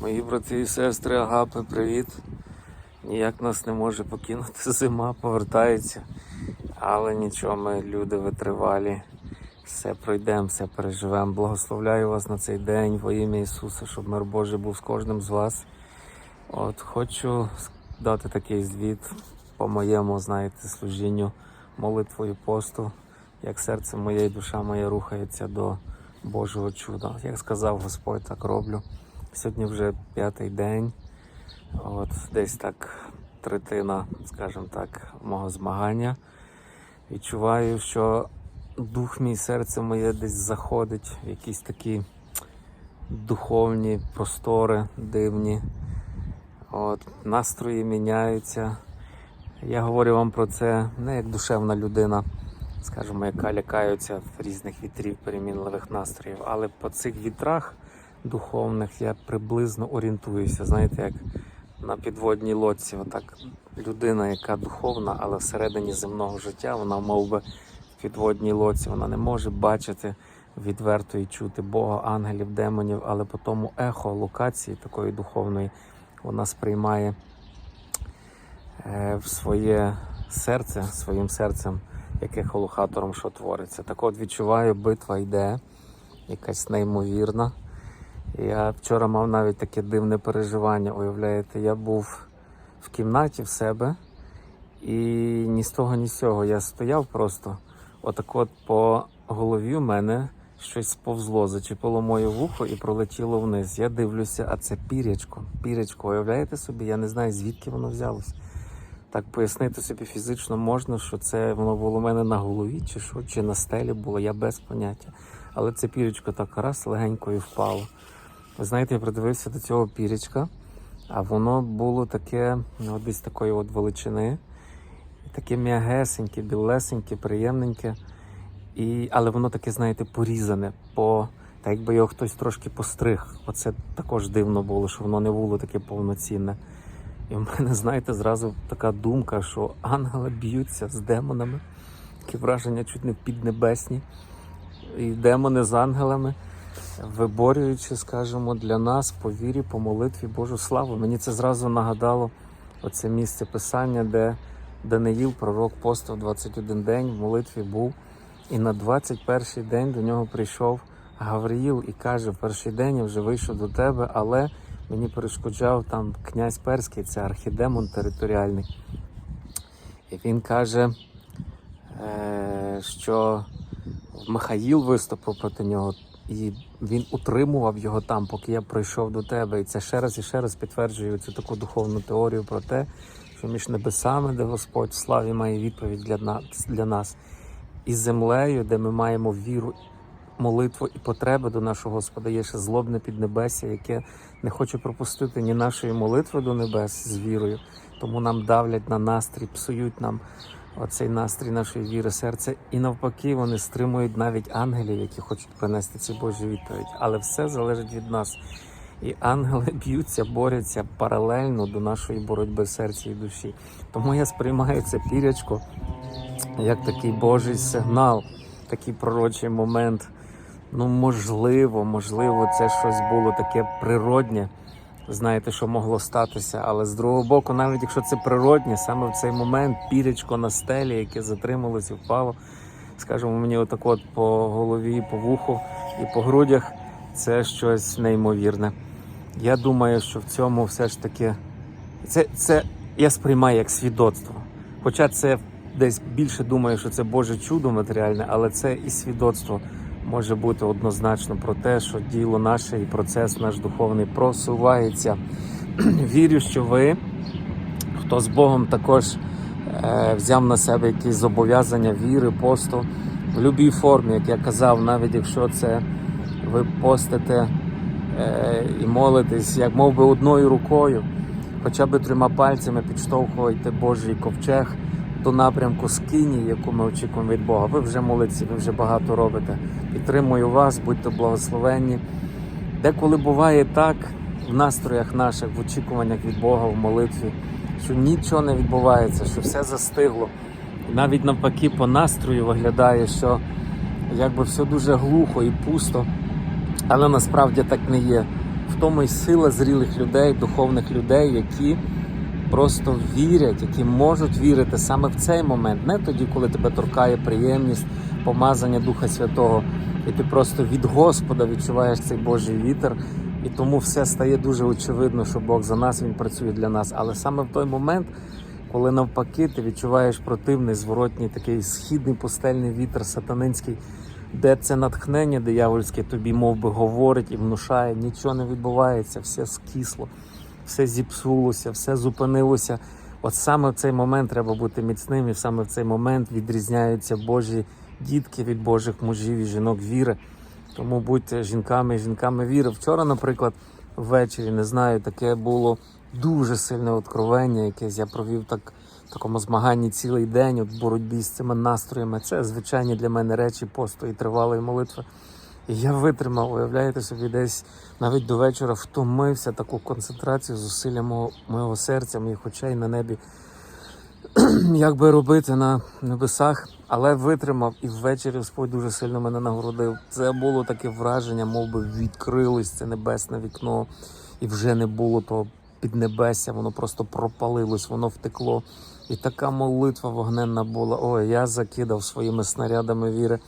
Мої брати і сестри, Агапи, привіт. Ніяк нас не може покинути зима, повертається. Але нічого, ми люди витривалі. Все пройдемо, все переживемо. Благословляю вас на цей день во ім'я Ісуса, щоб мир Божий був з кожним з вас. От хочу дати такий звіт по моєму, знаєте, служінню, молитвою посту, як серце моє і душа моя рухається до Божого чуда. Як сказав Господь, так роблю. Сьогодні вже п'ятий день. От десь так третина, скажімо так, мого змагання. Відчуваю, що дух мій, серце моє десь заходить в якісь такі духовні простори дивні. От, настрої міняються. Я говорю вам про це не як душевна людина, скажімо, яка лякається в різних вітрів, перемінливих настроїв, але по цих вітрах духовних я приблизно орієнтуюся. Знаєте, як на підводній лодці, отак людина, яка духовна, але всередині земного життя, вона мов би в підводній лодці, вона не може бачити відверто і чути Бога, ангелів, демонів, але по тому ехо локації такої духовної вона сприймає е, в своє серце, своїм серцем, яке холохатором, що твориться. Так от відчуваю, битва йде, якась неймовірна. Я вчора мав навіть таке дивне переживання. Уявляєте, я був в кімнаті в себе, і ні з того, ні з цього. Я стояв просто. Отак от по голові у мене щось сповзло, зачепило моє вухо і пролетіло вниз. Я дивлюся, а це пірячко. Пірячко, уявляєте собі? Я не знаю, звідки воно взялось. Так пояснити собі фізично можна, що це воно було у мене на голові, чи що, чи на стелі було, я без поняття. Але це пірячко так раз легенько і впало. Ви знаєте, я придивився до цього пірячка, а воно було таке, ну, десь такої от величини, таке м'ягесеньке, білесеньке, приємненьке. І, але воно таке, знаєте, порізане, по, так якби його хтось трошки постриг. Оце також дивно було, що воно не було таке повноцінне. І в мене, знаєте, зразу така думка, що ангели б'ються з демонами. Таке враження чуть не піднебесні. І демони з ангелами, виборюючи, скажімо, для нас по вірі, по молитві Божу славу. Мені це зразу нагадало оце місце писання, де Даниїл, пророк постав 21 день, в молитві був. І на 21 день до нього прийшов Гавриїл і каже: перший день я вже вийшов до тебе, але мені перешкоджав там князь Перський, це архідемон територіальний. І він каже, е, що Михаїл виступив проти нього, і він утримував його там, поки я прийшов до тебе. І це ще раз і ще раз підтверджує цю таку духовну теорію про те, що між небесами, де Господь в славі має відповідь для нас, для нас, і землею, де ми маємо віру, молитву і потреби до нашого Господа, є ще злобне піднебесся, яке не хоче пропустити ні нашої молитви до небес з вірою, тому нам давлять на настрій, псують нам оцей настрій нашої віри, серця, і навпаки, вони стримують навіть ангелів, які хочуть принести ці Божі відповідь. Але все залежить від нас. І ангели б'ються, борються паралельно до нашої боротьби серця і душі. Тому я сприймаю це пірячко як такий Божий сигнал, такий пророчий момент. Ну, можливо, можливо, це щось було таке природнє. Знаєте, що могло статися, але з другого боку, навіть якщо це природнє, саме в цей момент пірячко на стелі, яке затрималось і впало, скажімо, мені отак от по голові, по вуху і по грудях, це щось неймовірне. Я думаю, що в цьому все ж таки це, це я сприймаю як свідоцтво. Хоча це десь більше думаю, що це Боже чудо матеріальне, але це і свідоцтво може бути однозначно про те, що діло наше і процес наш духовний просувається. Вірю, що ви, хто з Богом також е, взяв на себе якісь зобов'язання віри, посту в будь-якій формі, як я казав, навіть якщо це ви постите е, і молитесь, як мов би одною рукою, хоча б трьома пальцями підштовхуєте Божий ковчег до напрямку скині, яку ми очікуємо від Бога. Ви вже молодці, ви вже багато робите. Підтримую вас, будьте благословенні. Деколи буває так в настроях наших, в очікуваннях від Бога, в молитві, що нічого не відбувається, що все застигло. І навіть навпаки по настрою виглядає, що якби все дуже глухо і пусто, але насправді так не є. в тому й сила зрілих людей, духовних людей, які просто вірять, які можуть вірити саме в цей момент, не тоді, коли тебе торкає приємність, помазання Духа Святого, і ти просто від Господа відчуваєш цей Божий вітер. І тому все стає дуже очевидно, що Бог за нас він працює для нас. Але саме в той момент, коли навпаки ти відчуваєш противний, зворотній такий східний пустельний вітер сатанинський, де це натхнення диявольське тобі мов би, говорить і внушає, нічого не відбувається, все скисло, все зіпсулося, все зупинилося. От саме в цей момент треба бути міцним, і саме в цей момент відрізняються Божі дітки від Божих мужів і жінок віри. Тому будьте жінками і жінками віри. Вчора, наприклад, ввечері, не знаю, таке було дуже сильне откровення, якесь я провів так в такому змаганні цілий день, от боротьбі з цими настроями. Це звичайні для мене речі посту і тривалої молитви. Я витримав, уявляєте собі, десь навіть до вечора втомився таку концентрацію, зусилля мого, моєго серця, моїх очей на небі. Як би робити на небесах, але витримав і ввечері Господь дуже сильно мене нагородив. Це було таке враження, мов би відкрилось це небесне вікно, і вже не було того піднебесся, воно просто пропалилось, воно втекло. І така молитва вогненна була. Ой, я закидав своїми снарядами віри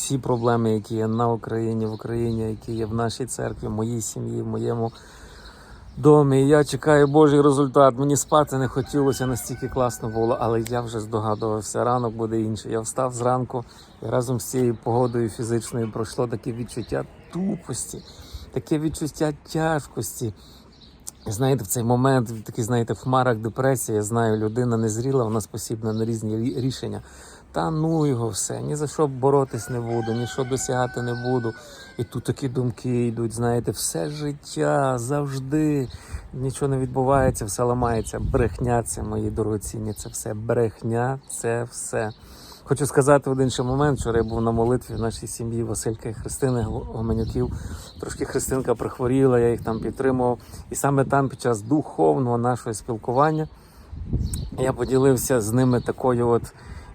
всі проблеми, які є на Україні, в Україні, які є в нашій церкві, в моїй сім'ї, в моєму домі. Я чекаю Божий результат. Мені спати не хотілося, настільки класно було, але я вже здогадувався, ранок буде інший. Я встав зранку і разом з цією погодою фізичною пройшло таке відчуття тупості, таке відчуття тяжкості. Знаєте, в цей момент, такий, знаєте, в хмарах депресії, я знаю, людина незріла, вона спосібна на різні рішення. Та ну його все, ні за що боротись не буду, ні що досягати не буду. І тут такі думки йдуть, знаєте, все життя завжди нічого не відбувається, все ламається. Брехня це мої дорогоцінні, це все. Брехня це все. Хочу сказати в один момент, вчора я був на молитві в нашій сім'ї Василька і Христини Гоменюків. Трошки Христинка прихворіла, я їх там підтримував. І саме там під час духовного нашого спілкування я поділився з ними такою от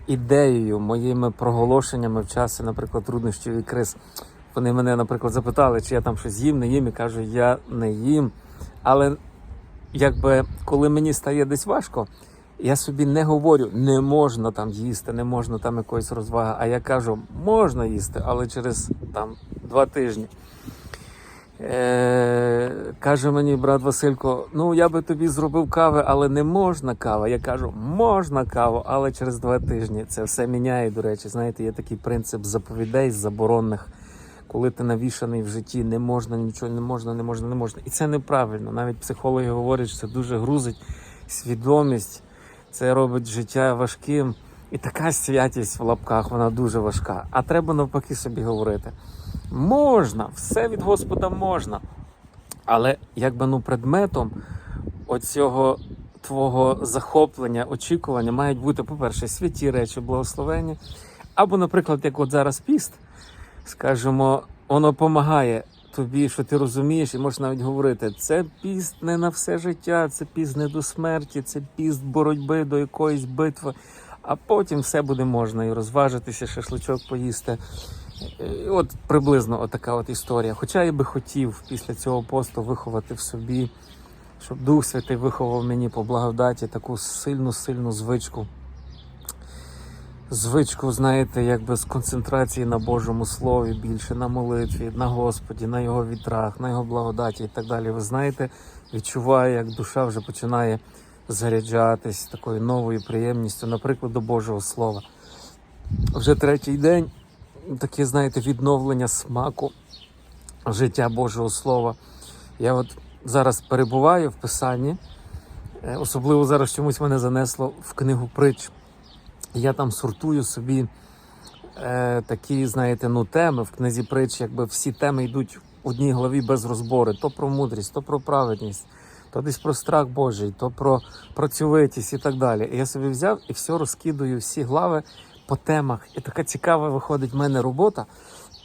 ідеєю, моїми проголошеннями в часі, наприклад, труднощів і криз. Вони мене, наприклад, запитали, чи я там щось їм, не їм, і кажу, я не їм. Але якби коли мені стає десь важко, я собі не говорю, не можна там їсти, не можна там якоїсь розваги. А я кажу, можна їсти, але через там два тижні. Е, каже мені брат Василько: ну я би тобі зробив кави, але не можна кава. Я кажу, можна каву, але через два тижні. Це все міняє. До речі, знаєте, є такий принцип заповідей заборонних. Коли ти навішаний в житті, не можна нічого, не можна, не можна, не можна. І це неправильно. Навіть психологи говорять, що це дуже грузить свідомість, це робить життя важким. І така святість в лапках, вона дуже важка. А треба навпаки собі говорити. Можна, все від Господа можна. Але якби ну предметом оцього твого захоплення, очікування мають бути, по-перше, святі речі, благословення. Або, наприклад, як от зараз піст, скажімо, воно допомагає тобі, що ти розумієш, і можеш навіть говорити, це піст не на все життя, це піст не до смерті, це піст боротьби до якоїсь битви, а потім все буде можна і розважитися, шашличок поїсти. От приблизно отака от історія. Хоча я би хотів після цього посту виховати в собі, щоб Дух Святий виховав мені по благодаті таку сильну, сильну звичку. Звичку, знаєте, якби з концентрації на Божому Слові більше, на молитві, на Господі, на Його вітрах, на Його благодаті і так далі. Ви знаєте, відчуваю, як душа вже починає заряджатись такою новою приємністю, наприклад, до Божого Слова. Вже третій день таке, знаєте, відновлення смаку життя Божого Слова. Я от зараз перебуваю в Писанні, е, особливо зараз чомусь мене занесло в книгу притч. Я там сортую собі е, такі, знаєте, ну, теми в книзі притч, якби всі теми йдуть в одній голові без розбору. То про мудрість, то про праведність, то десь про страх Божий, то про працьовитість і так далі. І я собі взяв і все розкидаю, всі глави по темах. І така цікава виходить в мене робота.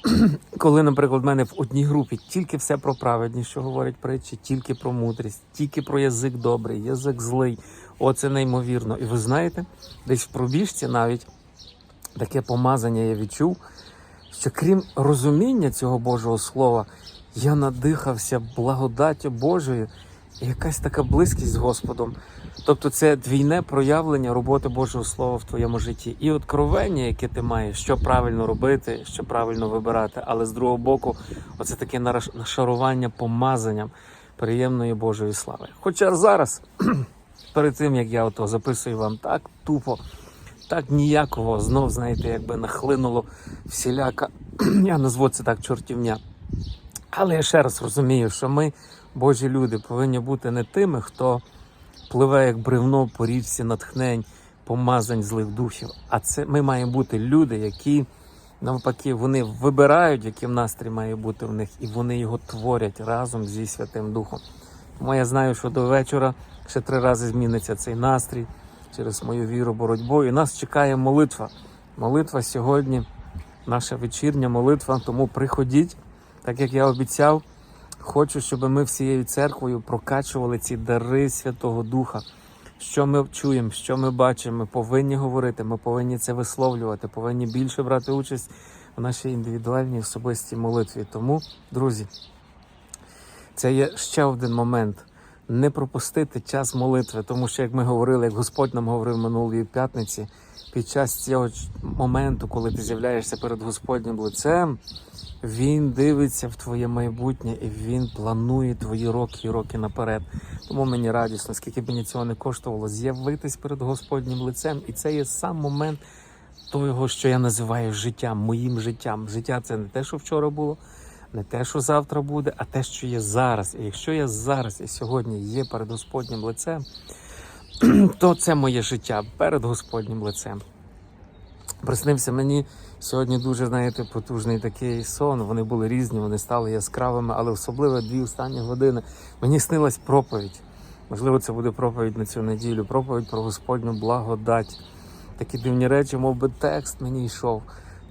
Коли, наприклад, в мене в одній групі тільки все про праведність, що говорять притчі, тільки про мудрість, тільки про язик добрий, язик злий. Оце неймовірно. І ви знаєте, десь в пробіжці навіть таке помазання я відчув, що крім розуміння цього Божого Слова, я надихався благодаттю Божою якась така близькість з Господом. Тобто це двійне проявлення роботи Божого Слова в твоєму житті. І откровення, яке ти маєш, що правильно робити, що правильно вибирати. Але з другого боку, оце таке нашарування помазанням приємної Божої слави. Хоча зараз, перед тим як я ото записую вам так тупо, так ніяково, знов, знаєте, якби нахлинуло всіляка, я назву це так чортівня. Але я ще раз розумію, що ми, Божі люди, повинні бути не тими, хто пливе як бревно по річці натхнень, помазань злих духів. А це ми маємо бути люди, які навпаки вони вибирають, яким настрій має бути в них, і вони його творять разом зі Святим Духом. Тому я знаю, що до вечора ще три рази зміниться цей настрій через мою віру, боротьбу. І нас чекає молитва. Молитва сьогодні, наша вечірня молитва. Тому приходіть, так як я обіцяв. Хочу, щоб ми всією церквою прокачували ці дари Святого Духа. Що ми чуємо, що ми бачимо, ми повинні говорити, ми повинні це висловлювати, повинні більше брати участь в нашій індивідуальній особистій молитві. Тому, друзі, це є ще один момент. Не пропустити час молитви, тому що, як ми говорили, як Господь нам говорив минулої п'ятниці, під час цього моменту, коли ти з'являєшся перед Господнім лицем, він дивиться в твоє майбутнє і він планує твої роки і роки наперед. Тому мені радісно, скільки б мені цього не коштувало, з'явитись перед Господнім лицем. І це є сам момент того, що я називаю життям, моїм життям. Життя це не те, що вчора було, не те, що завтра буде, а те, що є зараз. І якщо я зараз і сьогодні є перед Господнім лицем, то це моє життя перед Господнім лицем. Приснився мені сьогодні дуже, знаєте, потужний такий сон. Вони були різні, вони стали яскравими, але особливо дві останні години. Мені снилась проповідь. Можливо, це буде проповідь на цю неділю, проповідь про Господню благодать. Такі дивні речі, мов би текст мені йшов.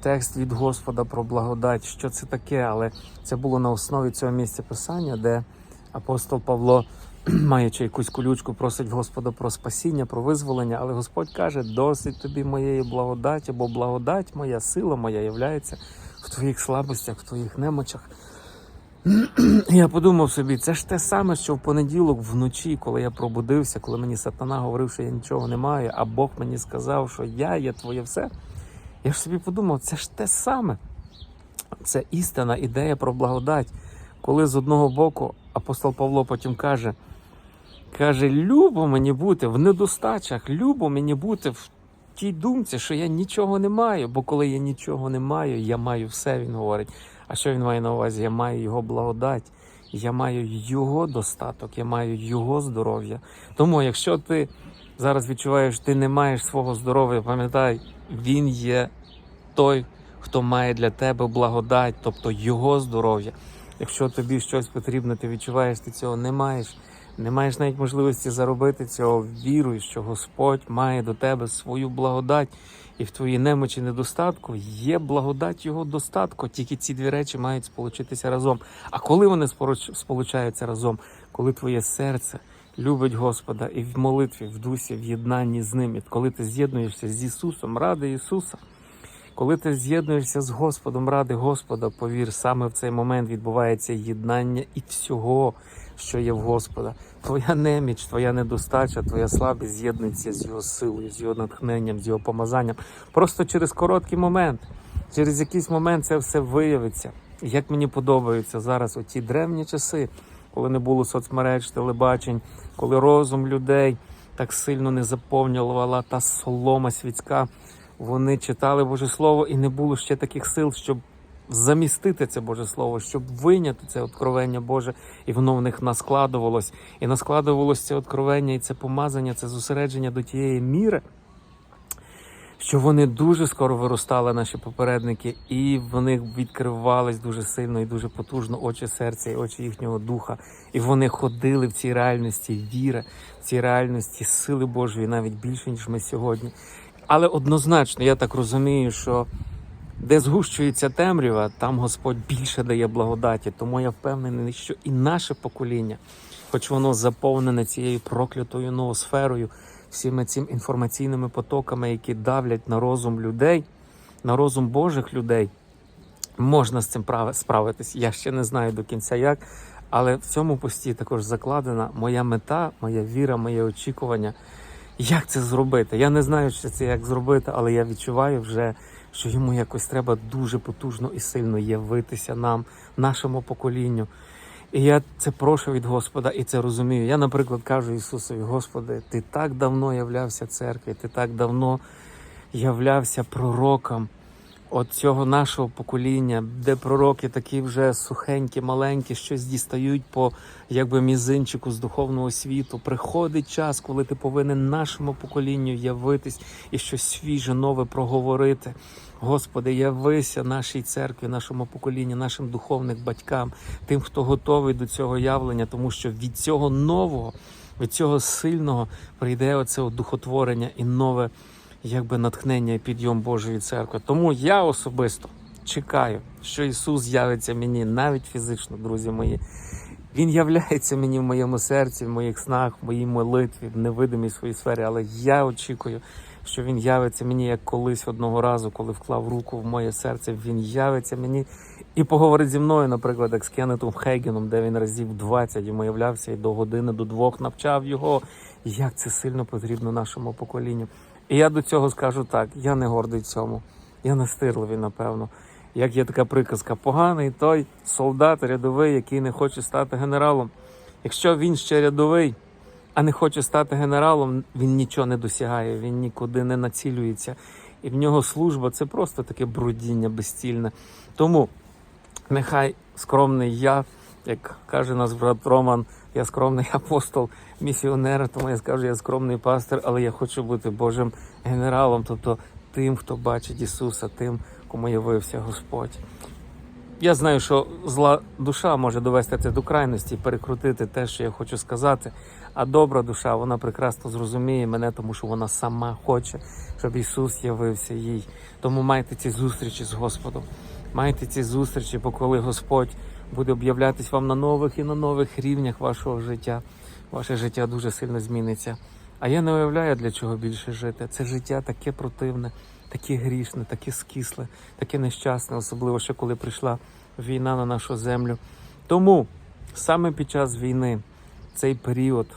Текст від Господа про благодать. Що це таке? Але це було на основі цього місця писання, де апостол Павло, маючи якусь колючку, просить Господа про спасіння, про визволення. Але Господь каже: досить тобі моєї благодаті, бо благодать моя, сила моя являється в твоїх слабостях, в твоїх немочах. Я подумав собі, це ж те саме, що в понеділок вночі, коли я пробудився, коли мені сатана говорив, що я нічого не маю, а Бог мені сказав, що я є твоє все. Я ж собі подумав, це ж те саме. Це істина, ідея про благодать. Коли з одного боку апостол Павло потім каже, каже, любо мені бути в недостачах, любо мені бути в тій думці, що я нічого не маю, бо коли я нічого не маю, я маю все, він говорить. А що він має на увазі? Я маю його благодать, я маю його достаток, я маю його здоров'я. Тому, якщо ти зараз відчуваєш, ти не маєш свого здоров'я, пам'ятай, він є той, хто має для тебе благодать, тобто його здоров'я. Якщо тобі щось потрібно, ти відчуваєш, ти цього не маєш. Не маєш навіть можливості заробити цього, віруй, що Господь має до тебе свою благодать, і в твоїй немочі недостатку є благодать його достатку. Тільки ці дві речі мають сполучитися разом. А коли вони сполучаються разом, коли твоє серце любить Господа і в молитві, в дусі, в єднанні з ним, коли ти з'єднуєшся з Ісусом, ради Ісуса. Коли ти з'єднуєшся з Господом ради Господа, повір, саме в цей момент відбувається єднання і всього, що є в Господа. Твоя неміч, твоя недостача, твоя слабість з'єднується з його силою, з його натхненням, з його помазанням. Просто через короткий момент, через якийсь момент це все виявиться. Як мені подобаються зараз оті древні часи, коли не було соцмереж, телебачень, коли розум людей так сильно не заповнювала та солома світська. Вони читали Боже Слово, і не було ще таких сил, щоб замістити це Боже Слово, щоб вийняти це откровення Боже, і воно в них наскладувалось. І наскладувалось це откровення, і це помазання, це зосередження до тієї міри, що вони дуже скоро виростали, наші попередники, і в них відкривались дуже сильно і дуже потужно очі серця і очі їхнього духа. І вони ходили в цій реальності віри, в цій реальності сили Божої, навіть більше, ніж ми сьогодні. Але однозначно, я так розумію, що де згущується темрява, там Господь більше дає благодаті. Тому я впевнений, що і наше покоління, хоч воно заповнене цією проклятою ноосферою, всіми цими інформаційними потоками, які давлять на розум людей, на розум Божих людей, можна з цим прав- справитись. Я ще не знаю до кінця як. Але в цьому пості також закладена моя мета, моя віра, моє очікування. Як це зробити? Я не знаю, що це як зробити, але я відчуваю вже, що йому якось треба дуже потужно і сильно явитися нам, нашому поколінню. І я це прошу від Господа і це розумію. Я, наприклад, кажу Ісусові, Господи, ти так давно являвся церкві, ти так давно являвся пророком от цього нашого покоління, де пророки такі вже сухенькі, маленькі, щось дістають по якби мізинчику з духовного світу. Приходить час, коли ти повинен нашому поколінню явитись і щось свіже, нове проговорити. Господи, явися нашій церкві, нашому поколінню, нашим духовним батькам, тим, хто готовий до цього явлення, тому що від цього нового, від цього сильного прийде оце от духотворення і нове якби натхнення і підйом Божої церкви. Тому я особисто чекаю, що Ісус з'явиться мені навіть фізично, друзі мої. Він являється мені в моєму серці, в моїх снах, в моїй молитві, в невидимій своїй сфері. Але я очікую, що він явиться мені як колись одного разу, коли вклав руку в моє серце. Він явиться мені і поговорить зі мною, наприклад, як з Кеннетом Хейгеном, де він разів 20 йому являвся і до години, до двох навчав його. Як це сильно потрібно нашому поколінню. І я до цього скажу так: я не гордий цьому, я настирливий, напевно. Як є така приказка, поганий той солдат рядовий, який не хоче стати генералом. Якщо він ще рядовий, а не хоче стати генералом, він нічого не досягає, він нікуди не націлюється. І в нього служба це просто таке брудіння безцільне. Тому нехай скромний я, як каже наш брат Роман, я скромний апостол, місіонер, тому я скажу, я скромний пастир, але я хочу бути Божим генералом, тобто тим, хто бачить Ісуса, тим, кому явився Господь. Я знаю, що зла душа може довести це до крайності, перекрутити те, що я хочу сказати. А добра душа, вона прекрасно зрозуміє мене, тому що вона сама хоче, щоб Ісус явився їй. Тому майте ці зустрічі з Господом. Майте ці зустрічі, бо коли Господь буде об'являтись вам на нових і на нових рівнях вашого життя, ваше життя дуже сильно зміниться. А я не уявляю, для чого більше жити. Це життя таке противне, таке грішне, таке скисле, таке нещасне, особливо ще коли прийшла війна на нашу землю. Тому саме під час війни цей період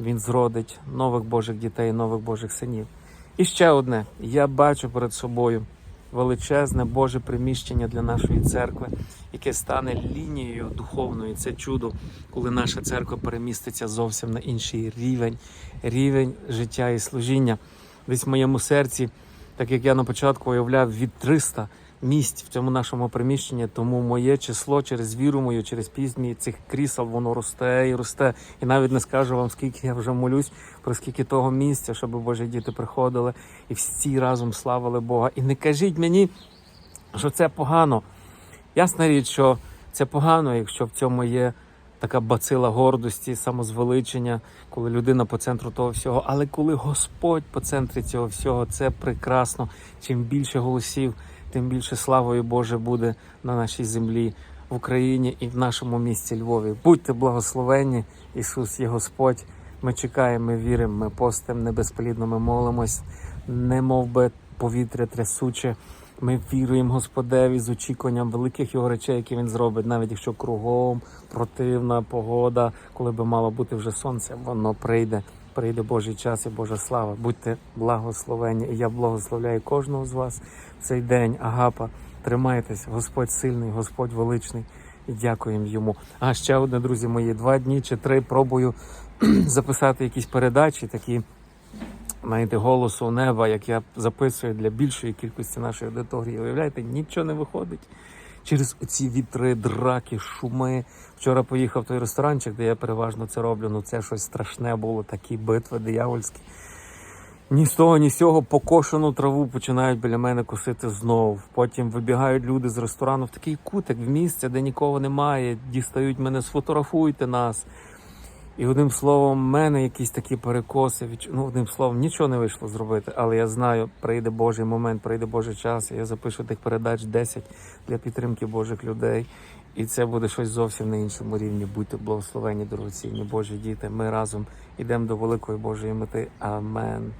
він зродить нових Божих дітей, нових Божих синів. І ще одне: я бачу перед собою величезне Боже приміщення для нашої церкви, яке стане лінією духовною. Це чудо, коли наша церква переміститься зовсім на інший рівень, рівень життя і служіння. Десь в моєму серці, так як я на початку уявляв, від 300 місць в цьому нашому приміщенні, тому моє число через віру мою, через пізні цих крісел, воно росте і росте. І навіть не скажу вам, скільки я вже молюсь, про скільки того місця, щоб Божі діти приходили і всі разом славили Бога. І не кажіть мені, що це погано. Ясна річ, що це погано, якщо в цьому є така бацила гордості, самозвеличення, коли людина по центру того всього. Але коли Господь по центрі цього всього, це прекрасно. Чим більше голосів, тим більше славою Боже буде на нашій землі, в Україні і в нашому місті Львові. Будьте благословенні, Ісус є Господь. Ми чекаємо, ми віримо, ми постимо небезплідно, ми молимось, не мов би повітря трясуче. Ми віруємо Господеві з очікуванням великих його речей, які він зробить, навіть якщо кругом противна погода, коли би мало бути вже сонце, воно прийде. Прийде Божий час і Божа слава. Будьте благословені. І я благословляю кожного з вас в цей день. Агапа, тримайтесь, Господь сильний, Господь величний. І дякуємо йому. А ще одне, друзі мої, два дні чи три пробую записати якісь передачі, такі знаєте, голосу неба, як я записую для більшої кількості нашої аудиторії. Уявляєте, нічого не виходить. Через ці вітри, драки, шуми. Вчора поїхав в той ресторанчик, де я переважно це роблю. Ну це щось страшне було, такі битви диявольські. Ні з того, ні з цього покошену траву починають біля мене косити знов. Потім вибігають люди з ресторану в такий кутик, в місце, де нікого немає. Дістають мене, сфотографуйте нас. І одним словом, в мене якісь такі перекоси. Ну, одним словом, нічого не вийшло зробити. Але я знаю, прийде Божий момент, прийде Божий час. і Я запишу тих передач 10 для підтримки Божих людей. І це буде щось зовсім на іншому рівні. Будьте благословені, дорогоцінні Божі діти. Ми разом йдемо до великої Божої мети. Амен.